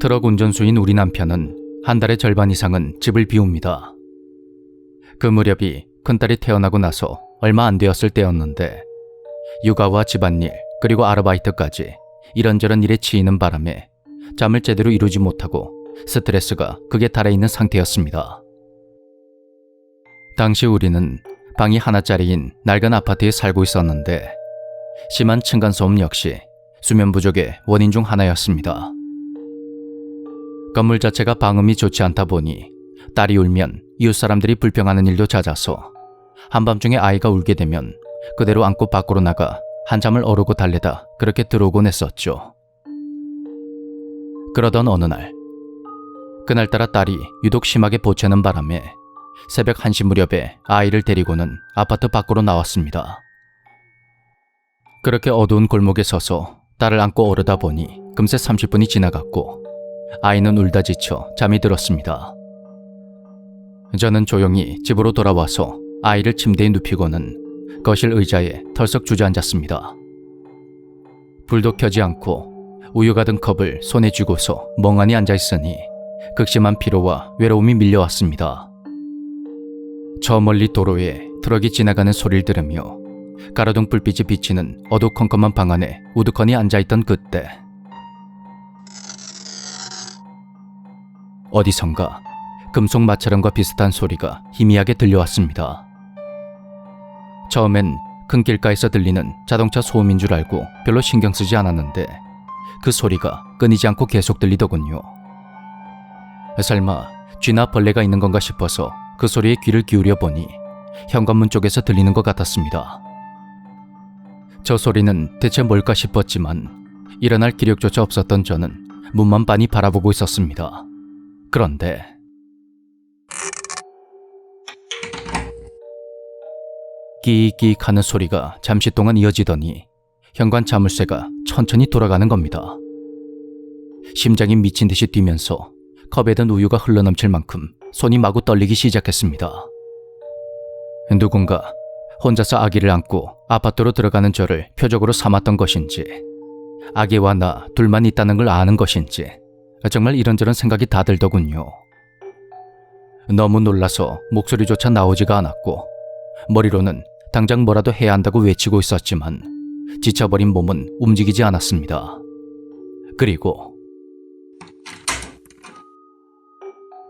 트럭 운전수인 우리 남편은 한 달의 절반 이상은 집을 비웁니다. 그 무렵이 큰딸이 태어나고 나서 얼마 안 되었을 때였는데 육아와 집안일 그리고 아르바이트까지 이런저런 일에 치이는 바람에 잠을 제대로 이루지 못하고 스트레스가 극에 달해 있는 상태였습니다. 당시 우리는 방이 하나짜리인 낡은 아파트에 살고 있었는데 심한 층간소음 역시 수면 부족의 원인 중 하나였습니다. 건물 자체가 방음이 좋지 않다 보니 딸이 울면 이웃 사람들이 불평하는 일도 잦아서 한밤중에 아이가 울게 되면 그대로 안고 밖으로 나가 한잠을 어르고 달래다 그렇게 들어오곤 했었죠. 그러던 어느 날 그날따라 딸이 유독 심하게 보채는 바람에 새벽 1시 무렵에 아이를 데리고는 아파트 밖으로 나왔습니다. 그렇게 어두운 골목에 서서 딸을 안고 오르다 보니 금세 30분이 지나갔고 아이는 울다 지쳐 잠이 들었습니다. 저는 조용히 집으로 돌아와서 아이를 침대에 눕히고는 거실 의자에 털썩 주저앉았습니다. 불도 켜지 않고 우유 가든 컵을 손에 쥐고서 멍하니 앉아 있으니 극심한 피로와 외로움이 밀려왔습니다. 저 멀리 도로에 트럭이 지나가는 소리를 들으며 가로등 불빛이 비치는 어두컴컴한 방 안에 우두커니 앉아있던 그때 어디선가 금속 마찰음과 비슷한 소리가 희미하게 들려왔습니다. 처음엔 큰 길가에서 들리는 자동차 소음인 줄 알고 별로 신경 쓰지 않았는데 그 소리가 끊이지 않고 계속 들리더군요. 설마 쥐나 벌레가 있는 건가 싶어서 그 소리에 귀를 기울여 보니 현관문 쪽에서 들리는 것 같았습니다. 저 소리는 대체 뭘까 싶었지만 일어날 기력조차 없었던 저는 문만 빤히 바라보고 있었습니다. 그런데 끼익끼익 하는 소리가 잠시 동안 이어지더니 현관 자물쇠가 천천히 돌아가는 겁니다. 심장이 미친 듯이 뛰면서 컵에 든 우유가 흘러넘칠 만큼 손이 마구 떨리기 시작했습니다. 누군가 혼자서 아기를 안고 아파트로 들어가는 저를 표적으로 삼았던 것인지 아기와 나 둘만 있다는 걸 아는 것인지 정말 이런저런 생각이 다 들더군요. 너무 놀라서 목소리조차 나오지가 않았고 머리로는 당장 뭐라도 해야 한다고 외치고 있었지만 지쳐버린 몸은 움직이지 않았습니다. 그리고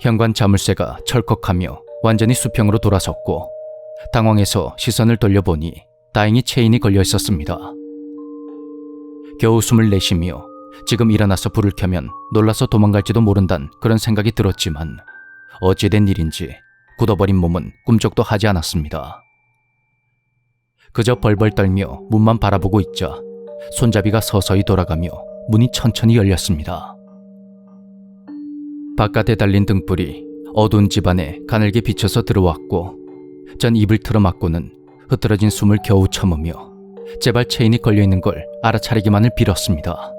현관 자물쇠가 철컥하며 완전히 수평으로 돌아섰고 당황해서 시선을 돌려보니 다행히 체인이 걸려 있었습니다. 겨우 숨을 내쉬며 지금 일어나서 불을 켜면 놀라서 도망갈지도 모른단 그런 생각이 들었지만 어찌된 일인지 굳어버린 몸은 꿈쩍도 하지 않았습니다. 그저 벌벌 떨며 문만 바라보고 있자 손잡이가 서서히 돌아가며 문이 천천히 열렸습니다. 바깥에 달린 등불이 어두운 집안에 가늘게 비쳐서 들어왔고 전 입을 틀어막고는 흐트러진 숨을 겨우 참으며 제발 체인이 걸려있는 걸 알아차리기만을 빌었습니다.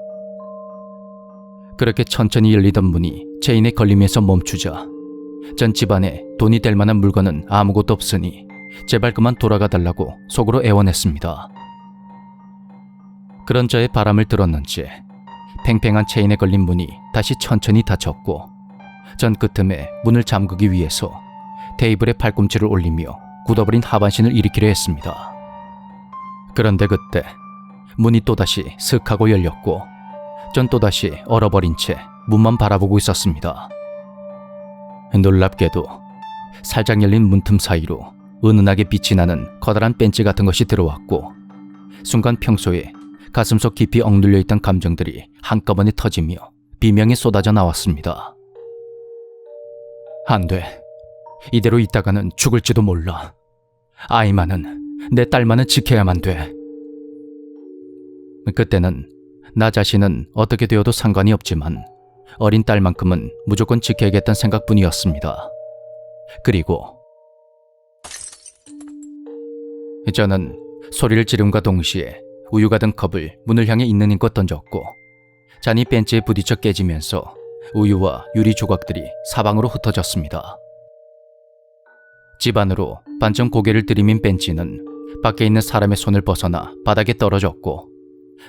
그렇게 천천히 열리던 문이 체인에 걸리면서 멈추자 전 집안에 돈이 될 만한 물건은 아무것도 없으니 제발 그만 돌아가 달라고 속으로 애원했습니다. 그런 저의 바람을 들었는지 팽팽한 체인에 걸린 문이 다시 천천히 닫혔고 전 끄틈에 문을 잠그기 위해서 테이블에 팔꿈치를 올리며 굳어버린 하반신을 일으키려 했습니다. 그런데 그때 문이 또다시 슥 하고 열렸고 전 또다시 얼어버린 채 문만 바라보고 있었습니다. 놀랍게도 살짝 열린 문틈 사이로 은은하게 빛이 나는 커다란 벤치 같은 것이 들어왔고 순간 평소에 가슴속 깊이 억눌려 있던 감정들이 한꺼번에 터지며 비명이 쏟아져 나왔습니다. 안 돼. 이대로 있다가는 죽을지도 몰라. 아이만은, 내 딸만은 지켜야만 돼. 그때는 나 자신은 어떻게 되어도 상관이 없지만 어린 딸만큼은 무조건 지켜야겠다는 생각뿐이었습니다. 그리고 저는 소리를 지름과 동시에 우유가 든 컵을 문을 향해 있는 힘껏 던졌고 잔이 벤치에 부딪혀 깨지면서 우유와 유리 조각들이 사방으로 흩어졌습니다. 집 안으로 반쯤 고개를 들이민 벤치는 밖에 있는 사람의 손을 벗어나 바닥에 떨어졌고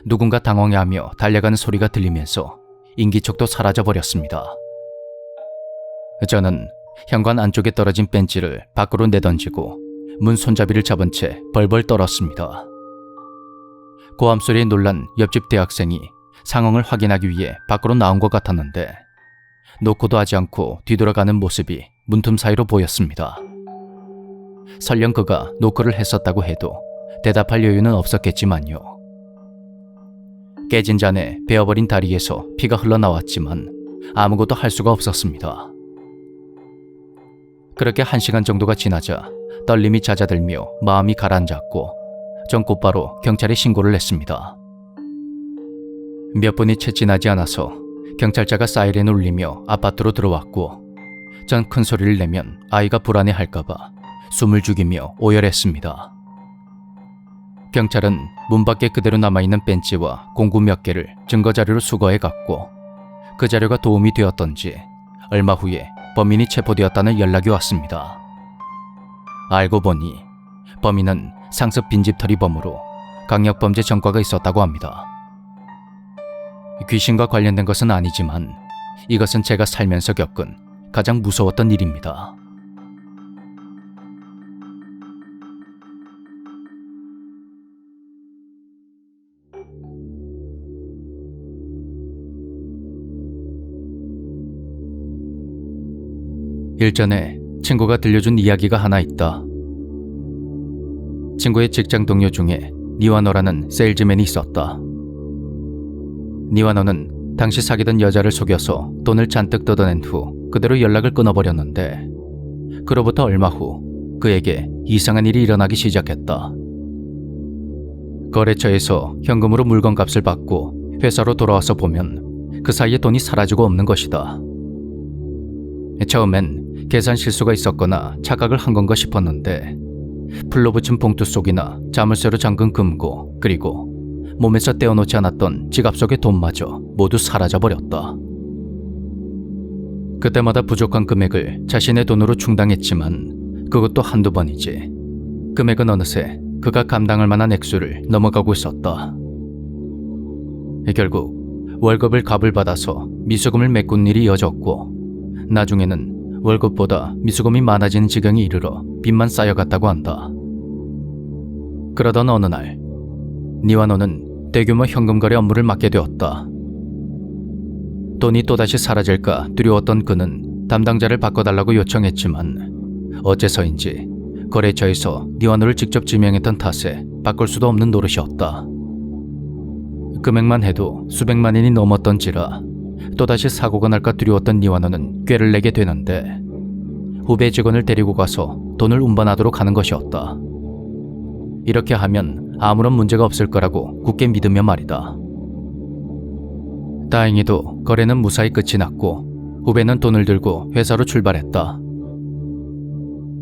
누군가 당황해하며 달려가는 소리가 들리면서 인기척도 사라져 버렸습니다. 저는 현관 안쪽에 떨어진 벤치를 밖으로 내던지고 문 손잡이를 잡은 채 벌벌 떨었습니다. 고함 소리에 놀란 옆집 대학생이 상황을 확인하기 위해 밖으로 나온 것 같았는데 놓고도 하지 않고 뒤돌아가는 모습이 문틈 사이로 보였습니다. 설령 그가 노크를 했었다고 해도 대답할 여유는 없었겠지만요. 깨진 잔에 베어버린 다리에서 피가 흘러나왔지만 아무것도 할 수가 없었습니다. 그렇게 한 시간 정도가 지나자 떨림이 잦아들며 마음이 가라앉았고 전 곧바로 경찰에 신고를 했습니다. 몇 분이 채 지나지 않아서 경찰차가 사이렌을 울리며 아파트로 들어왔고 전 큰 소리를 내면 아이가 불안해할까봐 숨을 죽이며 오열했습니다. 경찰은 문 밖에 그대로 남아있는 벤치와 공구 몇 개를 증거 자료로 수거해 갔고 그 자료가 도움이 되었던지 얼마 후에 범인이 체포되었다는 연락이 왔습니다. 알고 보니 범인은 상습 빈집털이범으로 강력범죄 전과가 있었다고 합니다. 귀신과 관련된 것은 아니지만 이것은 제가 살면서 겪은 가장 무서웠던 일입니다. 일전에 친구가 들려준 이야기가 하나 있다. 친구의 직장 동료 중에 니와너라는 세일즈맨이 있었다. 니와너는 당시 사귀던 여자를 속여서 돈을 잔뜩 뜯어낸 후 그대로 연락을 끊어버렸는데 그로부터 얼마 후 그에게 이상한 일이 일어나기 시작했다. 거래처에서 현금으로 물건 값을 받고 회사로 돌아와서 보면 그 사이에 돈이 사라지고 없는 것이다. 처음엔 계산 실수가 있었거나 착각을 한 건가 싶었는데 풀로 붙인 봉투 속이나 자물쇠로 잠근 금고 그리고 몸에서 떼어놓지 않았던 지갑 속의 돈마저 모두 사라져버렸다. 그때마다 부족한 금액을 자신의 돈으로 충당했지만 그것도 한두 번이지. 금액은 어느새 그가 감당할 만한 액수를 넘어가고 있었다. 결국 월급을 값을 받아서 미수금을 메꾼 일이 이어졌고 나중에는 월급보다 미수금이 많아지는 지경에 이르러 빚만 쌓여갔다고 한다. 그러던 어느 날 니와 너는 대규모 현금 거래 업무를 맡게 되었다. 돈이 또다시 사라질까 두려웠던 그는 담당자를 바꿔달라고 요청했지만 어째서인지 거래처에서 니와노를 직접 지명했던 탓에 바꿀 수도 없는 노릇이었다. 금액만 해도 수백만 원이 넘었던지라 또다시 사고가 날까 두려웠던 니와노는 꾀를 내게 되는데 후배 직원을 데리고 가서 돈을 운반하도록 하는 것이었다. 이렇게 하면 아무런 문제가 없을 거라고 굳게 믿으며 말이다. 다행히도 거래는 무사히 끝이 났고 후배는 돈을 들고 회사로 출발했다.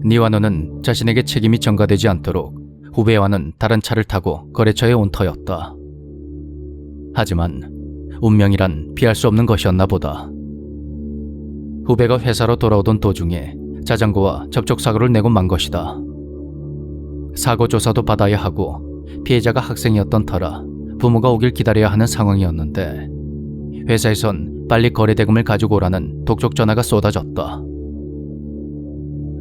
니와노는 자신에게 책임이 전가되지 않도록 후배와는 다른 차를 타고 거래처에 온 터였다. 하지만 운명이란 피할 수 없는 것이었나 보다. 후배가 회사로 돌아오던 도중에 자전거와 접촉사고를 내고 만 것이다. 사고 조사도 받아야 하고 피해자가 학생이었던 터라 부모가 오길 기다려야 하는 상황이었는데 회사에선 빨리 거래 대금을 가지고 오라는 독촉 전화가 쏟아졌다.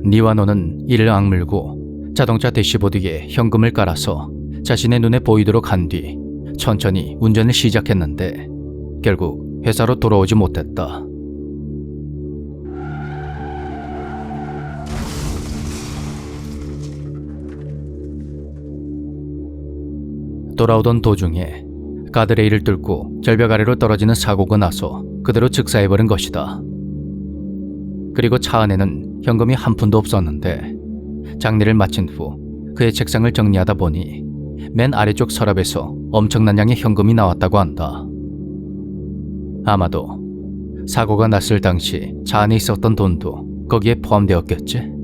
니와 너는 이를 악물고 자동차 대시보드에 현금을 깔아서 자신의 눈에 보이도록 한 뒤 천천히 운전을 시작했는데 결국 회사로 돌아오지 못했다. 돌아오던 도중에 가드레일을 뚫고 절벽 아래로 떨어지는 사고가 나서 그대로 즉사해버린 것이다. 그리고 차 안에는 현금이 한 푼도 없었는데 장례를 마친 후 그의 책상을 정리하다 보니 맨 아래쪽 서랍에서 엄청난 양의 현금이 나왔다고 한다. 아마도 사고가 났을 당시 차 안에 있었던 돈도 거기에 포함되었겠지?